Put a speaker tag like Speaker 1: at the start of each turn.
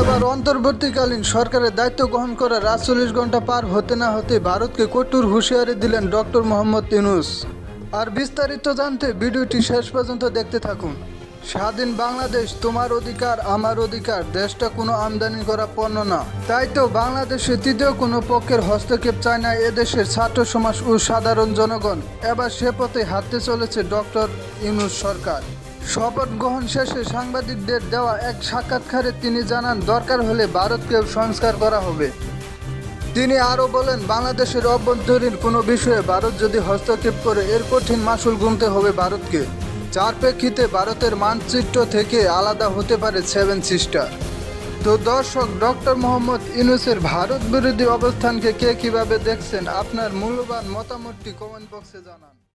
Speaker 1: এবার অন্তর্বর্তীকালীন সরকারের দায়িত্ব গ্রহণ করে রাতচল্লিশ ঘণ্টা পার হতে না হতে ভারতকে কঠোর হুঁশিয়ারি দিলেন ডক্টর মোহাম্মদ ইউনুস। আর বিস্তারিত জানতে ভিডিওটি শেষ পর্যন্ত দেখতে থাকুন। স্বাধীন বাংলাদেশ তোমার অধিকার, আমার অধিকার, দেশটা কোনো আমদানি করা পণ্য না। তাই তো বাংলাদেশে তৃতীয় কোনো পক্ষের হস্তক্ষেপ চায় না এদেশের ছাত্র সমাজ ও সাধারণ জনগণ। এবার সে পথে হাঁটতে চলেছে ডক্টর ইউনুস সরকার। শপথ গ্রহণ শেষে সাংবাদিকদের দেওয়া এক সাক্ষাৎকারে তিনি জানান, দরকার হলে ভারতকেও সংস্কার করা হবে। তিনি আরও বলেন, বাংলাদেশের অভ্যন্তরীণ কোনো বিষয়ে ভারত যদি হস্তক্ষেপ করে, এর কঠিন মাসুল গুনতে হবে ভারতকে। যার প্রেক্ষিতে ভারতের মানচিত্র থেকে আলাদা হতে পারে সেভেন সিস্টার। তো দর্শক, ডক্টর মোহাম্মদ ইউনুসের ভারত বিরোধী অবস্থানকে কে কীভাবে দেখছেন? আপনার মূল্যবান মতামতটি কমেন্ট বক্সে জানান।